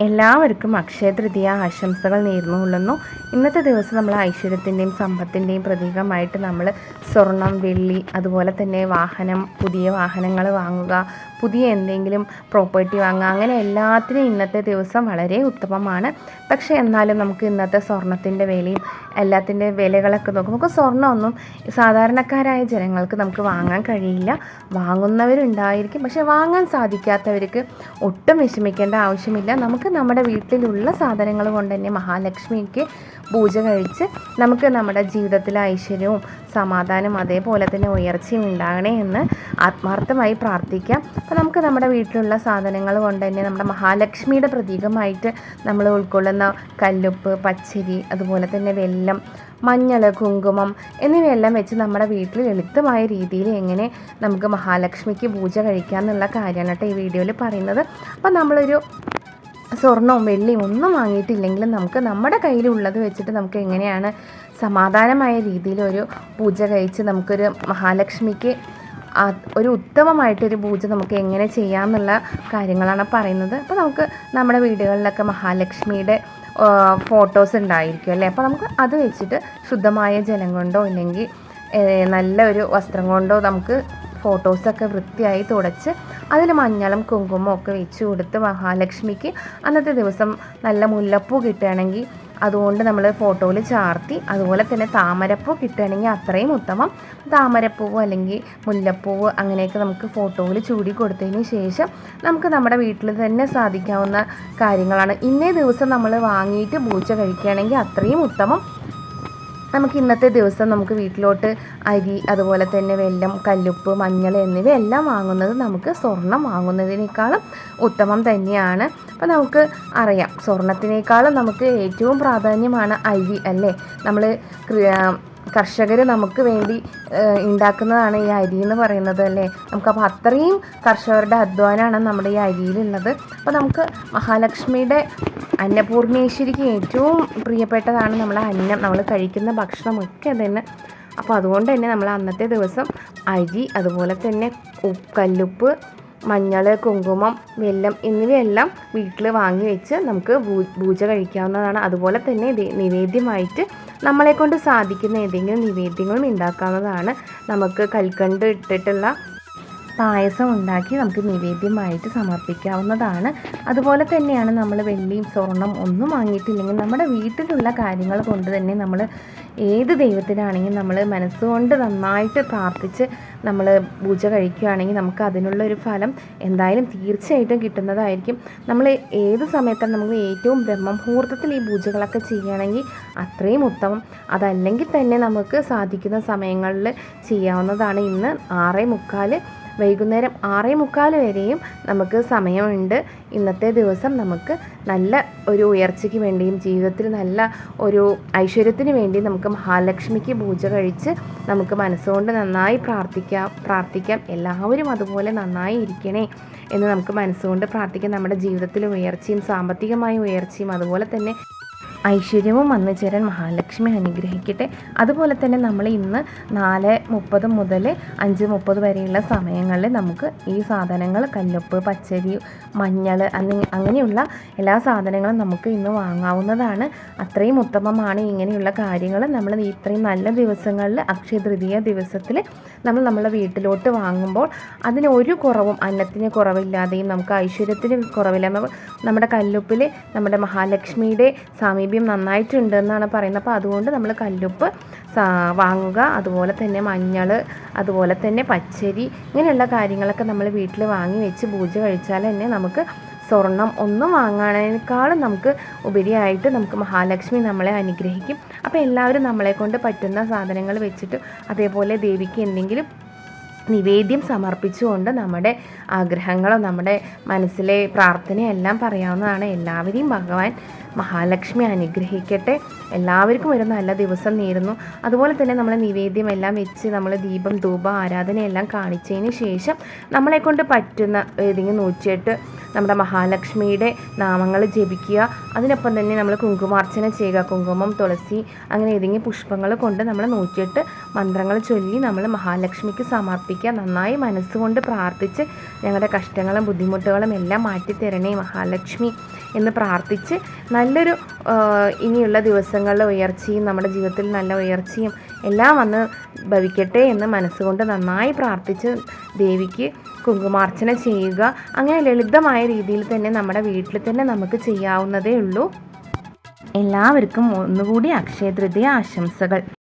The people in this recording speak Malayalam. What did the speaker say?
എല്ലാവർക്കും അക്ഷയ തൃതീയ ആശംസകൾ നേർന്നുകൊള്ളുന്നു ഇന്നത്തെ ദിവസം നമ്മൾ ഐശ്വര്യത്തിന്റെയും സമ്പത്തിന്റെയും പ്രതീകമായിട്ട് നമ്മൾ സ്വർണം വെള്ളി അതുപോലെ തന്നെ വാഹനം പുതിയ വാഹനങ്ങൾ വാങ്ങുക പുതിയ എന്തെങ്കിലും പ്രോപ്പർട്ടി വാങ്ങുക അങ്ങനെ എല്ലാത്തിനും ഇന്നത്തെ ദിവസം വളരെ ഉത്തമമാണ്. പക്ഷേ എന്നാലും നമുക്ക് ഇന്നത്തെ സ്വർണത്തിന്റെ വിലയും എല്ലാത്തിന്റെ വിലകളൊക്കെ നോക്കും നമുക്ക് സ്വർണമൊന്നും സാധാരണക്കാരായ ജനങ്ങൾക്ക് നമുക്ക് വാങ്ങാൻ കഴിയില്ല. വാങ്ങുന്നവരുണ്ടായിരിക്കും. പക്ഷേ വാങ്ങാൻ സാധിക്കാത്തവർക്ക് ഒട്ടും വിഷമിക്കേണ്ട ആവശ്യമില്ല. നമുക്ക് നമ്മുടെ വീട്ടിലുള്ള സാധനങ്ങൾ കൊണ്ട് തന്നെ മഹാലക്ഷ്മിക്ക് പൂജ കഴിച്ച് നമുക്ക് നമ്മുടെ ജീവിതത്തിലെ ഐശ്വര്യവും സമാധാനം അതേപോലെ തന്നെ ഉയർച്ചയും ഉണ്ടാകണേ എന്ന് ആത്മാർത്ഥമായി പ്രാർത്ഥിക്കാം. അപ്പോൾ നമുക്ക് നമ്മുടെ വീട്ടിലുള്ള സാധനങ്ങൾ കൊണ്ട് തന്നെ നമ്മുടെ മഹാലക്ഷ്മിയുടെ പ്രതീകമായിട്ട് നമ്മൾ ഉൾക്കൊള്ളുന്ന കല്ലുപ്പ് പച്ചരി അതുപോലെ തന്നെ വെല്ലം മഞ്ഞൾ കുങ്കുമം എന്നിവയെല്ലാം വെച്ച് നമ്മുടെ വീട്ടിൽ എളുപ്പമായ രീതിയിൽ എങ്ങനെ നമുക്ക് മഹാലക്ഷ്മിക്ക് പൂജ കഴിക്കാം എന്നുള്ള കാര്യമാണ് കേട്ടോ ഈ വീഡിയോയിൽ പറയുന്നത്. അപ്പോൾ നമ്മളൊരു സ്വർണവും വെള്ളിയും ഒന്നും വാങ്ങിയിട്ടില്ലെങ്കിലും നമുക്ക് നമ്മുടെ കയ്യിലുള്ളത് വെച്ചിട്ട് നമുക്ക് എങ്ങനെയാണ് സമാധാനമായ രീതിയിൽ ഒരു പൂജ കഴിച്ച് നമുക്കൊരു മഹാലക്ഷ്മിക്ക് ഒരു ഉത്തമമായിട്ടൊരു പൂജ നമുക്ക് എങ്ങനെ ചെയ്യാമെന്നുള്ള കാര്യങ്ങളാണ് പറയുന്നത്. അപ്പോൾ നമുക്ക് നമ്മുടെ വീടുകളിലൊക്കെ മഹാലക്ഷ്മിയുടെ ഫോട്ടോസ് ഉണ്ടായിരിക്കും അല്ലേ? അപ്പോൾ നമുക്ക് അത് വെച്ചിട്ട് ശുദ്ധമായ ജലം കൊണ്ടോ ഇല്ലെങ്കിൽ നല്ല ഒരു വസ്ത്രം കൊണ്ടോ നമുക്ക് ഫോട്ടോസൊക്കെ വൃത്തിയായി തുടച്ച് അതിൽ മഞ്ഞളും കുങ്കുമവും ഒക്കെ വെച്ച് കൊടുത്ത് മഹാലക്ഷ്മിക്ക് അന്നത്തെ ദിവസം നല്ല മുല്ലപ്പൂ കിട്ടുകയാണെങ്കിൽ അതുകൊണ്ട് നമ്മൾ ഫോട്ടോയിൽ ചാർത്തി അതുപോലെ തന്നെ താമരപ്പൂ കിട്ടുകയാണെങ്കിൽ അത്രയും ഉത്തമം. താമരപ്പൂവ് അല്ലെങ്കിൽ മുല്ലപ്പൂവ് അങ്ങനെയൊക്കെ നമുക്ക് ഫോട്ടോയിൽ ചൂടി കൊടുത്തതിന് ശേഷം നമുക്ക് നമ്മുടെ വീട്ടിൽ തന്നെ സാധിക്കാവുന്ന കാര്യങ്ങളാണ്. ഇന്നേ ദിവസം നമ്മൾ വാങ്ങിയിട്ട് പൂച്ച കഴിക്കുകയാണെങ്കിൽ അത്രയും ഉത്തമം. നമുക്ക് ഇന്നത്തെ ദിവസം നമുക്ക് വീട്ടിലോട്ട് അരി അതുപോലെ തന്നെ വെല്ലം കല്ലുപ്പ് മഞ്ഞൾ എന്നിവയെല്ലാം വാങ്ങുന്നത് നമുക്ക് സ്വർണം വാങ്ങുന്നതിനേക്കാളും ഉത്തമം തന്നെയാണ്. അപ്പോൾ നമുക്ക് അറിയാം സ്വർണത്തിനേക്കാളും നമുക്ക് ഏറ്റവും പ്രാധാന്യമാണ് അരി അല്ലേ? നമ്മൾ കർഷകർ നമുക്ക് വേണ്ടി ഉണ്ടാക്കുന്നതാണ് ഈ അരി എന്ന് പറയുന്നത് അല്ലേ നമുക്കപ്പോൾ അത്രയും കർഷകരുടെ അധ്വാനമാണ് നമ്മുടെ ഈ അരിയിലുള്ളത്. അപ്പോൾ നമുക്ക് മഹാലക്ഷ്മിയുടെ അന്നപൂർണേശ്വരിക്ക് ഏറ്റവും പ്രിയപ്പെട്ടതാണ് നമ്മളെ അന്നം. നമ്മൾ കഴിക്കുന്ന ഭക്ഷണമൊക്കെ തന്നെ അപ്പോൾ അതുകൊണ്ട് തന്നെ നമ്മൾ അന്നത്തെ ദിവസം അരി അതുപോലെ തന്നെ കല്ലുപ്പ് മഞ്ഞൾ കുങ്കുമം വെല്ലം എന്നിവയെല്ലാം വീട്ടിൽ വാങ്ങി വെച്ച് നമുക്ക് പൂജ കഴിക്കാവുന്നതാണ്. അതുപോലെ തന്നെ നിവേദ്യമായിട്ട് നമ്മളെ കൊണ്ട് സാധിക്കുന്ന ഏതെങ്കിലും നിവേദ്യങ്ങളും ഉണ്ടാക്കാവുന്നതാണ്. നമുക്ക് കൽക്കണ്ട് ഇട്ടിട്ടുള്ള പായസം ഉണ്ടാക്കി നമുക്ക് നിവേദ്യമായിട്ട് സമർപ്പിക്കാവുന്നതാണ്. അതുപോലെ തന്നെയാണ് നമ്മൾ വെള്ളിയും സ്വർണം ഒന്നും വാങ്ങിയിട്ടില്ലെങ്കിൽ നമ്മുടെ വീട്ടിലുള്ള കാര്യങ്ങൾ കൊണ്ട് തന്നെ നമ്മൾ ഏത് ദൈവത്തിനാണെങ്കിലും നമ്മൾ മനസ്സുകൊണ്ട് നന്നായിട്ട് പ്രാർത്ഥിച്ച് നമ്മൾ പൂജ കഴിക്കുകയാണെങ്കിൽ നമുക്ക് അതിനുള്ള ഒരു ഫലം എന്തായാലും തീർച്ചയായിട്ടും കിട്ടുന്നതായിരിക്കും. നമ്മൾ ഏത് സമയത്താണ് നമുക്ക് ഏറ്റവും ബ്രഹ്മമുഹൂർത്തത്തിൽ ഈ പൂജകളൊക്കെ ചെയ്യുകയാണെങ്കിൽ അത്രയും ഉത്തമം. അതല്ലെങ്കിൽ തന്നെ നമുക്ക് സാധിക്കുന്ന സമയങ്ങളിൽ ചെയ്യാവുന്നതാണ് ഇന്ന് ആറേ മുക്കാൽ. വൈകുന്നേരം ആറേ മുക്കാൽ വരെയും നമുക്ക് സമയമുണ്ട്. ഇന്നത്തെ ദിവസം നമുക്ക് നല്ല ഒരു ഉയർച്ചയ്ക്ക് വേണ്ടിയും ജീവിതത്തിൽ നല്ല ഒരു ഐശ്വര്യത്തിന് വേണ്ടി നമുക്ക് മഹാലക്ഷ്മിക്ക് പൂജ കഴിച്ച് നമുക്ക് മനസ്സുകൊണ്ട് നന്നായി പ്രാർത്ഥിക്കാം പ്രാർത്ഥിക്കാം. എല്ലാവരും അതുപോലെ നന്നായി ഇരിക്കണേ എന്ന് നമുക്ക് മനസ്സുകൊണ്ട് പ്രാർത്ഥിക്കാം. നമ്മുടെ ജീവിതത്തിൽ ഉയർച്ചയും സാമ്പത്തികമായ ഉയർച്ചയും അതുപോലെ തന്നെ ഐശ്വര്യവും വന്നു ചേരാൻ മഹാലക്ഷ്മി അനുഗ്രഹിക്കട്ടെ. അതുപോലെ തന്നെ നമ്മൾ ഇന്ന് നാല് മുപ്പത് മുതൽ അഞ്ച് മുപ്പത് വരെയുള്ള സമയങ്ങളിൽ നമുക്ക് ഈ സാധനങ്ങൾ കല്ലുപ്പ് പച്ചരി മഞ്ഞൾ അങ്ങനെയുള്ള എല്ലാ സാധനങ്ങളും നമുക്ക് ഇന്ന് വാങ്ങാവുന്നതാണ്. അത്രയും ഉത്തമമാണ് ഇങ്ങനെയുള്ള കാര്യങ്ങൾ നമ്മൾ ഇത്രയും നല്ല ദിവസങ്ങളിൽ അക്ഷയ തൃതീയ ദിവസത്തിൽ നമ്മൾ നമ്മളെ വീട്ടിലോട്ട് വാങ്ങുമ്പോൾ അതിന് ഒരു കുറവും അന്നത്തിന് കുറവില്ലാതെയും നമുക്ക് ഐശ്വര്യത്തിന് കുറവില്ല. നമ്മുടെ കല്ലുപ്പിൽ നമ്മുടെ മഹാലക്ഷ്മിയുടെ സാമീപ്യം നന്നായിട്ടുണ്ട് എന്നാണ് പറയുന്നത്. അപ്പോൾ അതുകൊണ്ട് നമ്മൾ കല്ലുപ്പ് വാങ്ങുക അതുപോലെ തന്നെ മഞ്ഞൾ അതുപോലെ തന്നെ പച്ചരി ഇങ്ങനെയുള്ള കാര്യങ്ങളൊക്കെ നമ്മൾ വീട്ടിൽ വാങ്ങി വെച്ച് പൂജ കഴിച്ചാൽ തന്നെ നമുക്ക് സ്വർണം ഒന്നും വാങ്ങാനേക്കാളും നമുക്ക് ഉപരിയായിട്ട് നമുക്ക് മഹാലക്ഷ്മി നമ്മളെ അനുഗ്രഹിക്കും. അപ്പോൾ എല്ലാവരും നമ്മളെ കൊണ്ട് പറ്റുന്ന സാധനങ്ങൾ വെച്ചിട്ട് അതേപോലെ ദേവിക്ക് എന്തെങ്കിലും നിവേദ്യം സമർപ്പിച്ചുകൊണ്ട് നമ്മുടെ ആഗ്രഹങ്ങളോ നമ്മുടെ മനസ്സിലെ പ്രാർത്ഥനയെല്ലാം പറയാവുന്നതാണ്. എല്ലാവരെയും ഭഗവാൻ മഹാലക്ഷ്മി അനുഗ്രഹിക്കട്ടെ. എല്ലാവർക്കും ഒരു നല്ല ദിവസം നേരുന്നു. അതുപോലെ തന്നെ നമ്മൾ നിവേദ്യം എല്ലാം വെച്ച് നമ്മൾ ദീപം ധൂപ ആരാധനയെല്ലാം കാണിച്ചതിന് ശേഷം നമ്മളെ കൊണ്ട് പറ്റുന്ന ഏതെങ്കിലും നൂറ്റിയെട്ട് നമ്മുടെ മഹാലക്ഷ്മിയുടെ നാമങ്ങൾ ജപിക്കുക. അതിനൊപ്പം തന്നെ നമ്മൾ കുങ്കുമാർച്ചന ചെയ്യുക. കുങ്കുമം തുളസി അങ്ങനെ ഏതെങ്കിലും പുഷ്പങ്ങൾ കൊണ്ട് നമ്മൾ നൂറ്റിയെട്ട് മന്ത്രങ്ങൾ ചൊല്ലി നമ്മൾ മഹാലക്ഷ്മിക്ക് സമർപ്പിക്കുക. നന്നായി മനസ്സുകൊണ്ട് പ്രാർത്ഥിച്ച് ഞങ്ങളുടെ കഷ്ടങ്ങളും ബുദ്ധിമുട്ടുകളും എല്ലാം മാറ്റിത്തരണേ മഹാലക്ഷ്മി എന്ന് പ്രാർത്ഥിച്ച് നല്ലൊരു ഇനിയുള്ള ദിവസങ്ങളിലെ ഉയർച്ചയും നമ്മുടെ ജീവിതത്തിൽ നല്ല ഉയർച്ചയും എല്ലാം വന്ന് ഭവിക്കട്ടെ എന്ന് മനസ്സുകൊണ്ട് നന്നായി പ്രാർത്ഥിച്ച് ദേവിക്ക് കുങ്കുമാർച്ചന ചെയ്യുക. അങ്ങനെ ലളിതമായ രീതിയിൽ തന്നെ നമ്മുടെ വീട്ടിൽ തന്നെ നമുക്ക് ചെയ്യാവുന്നതേ ഉള്ളൂ. എല്ലാവർക്കും ഒന്നുകൂടി അക്ഷയ തൃതീയ ആശംസകൾ.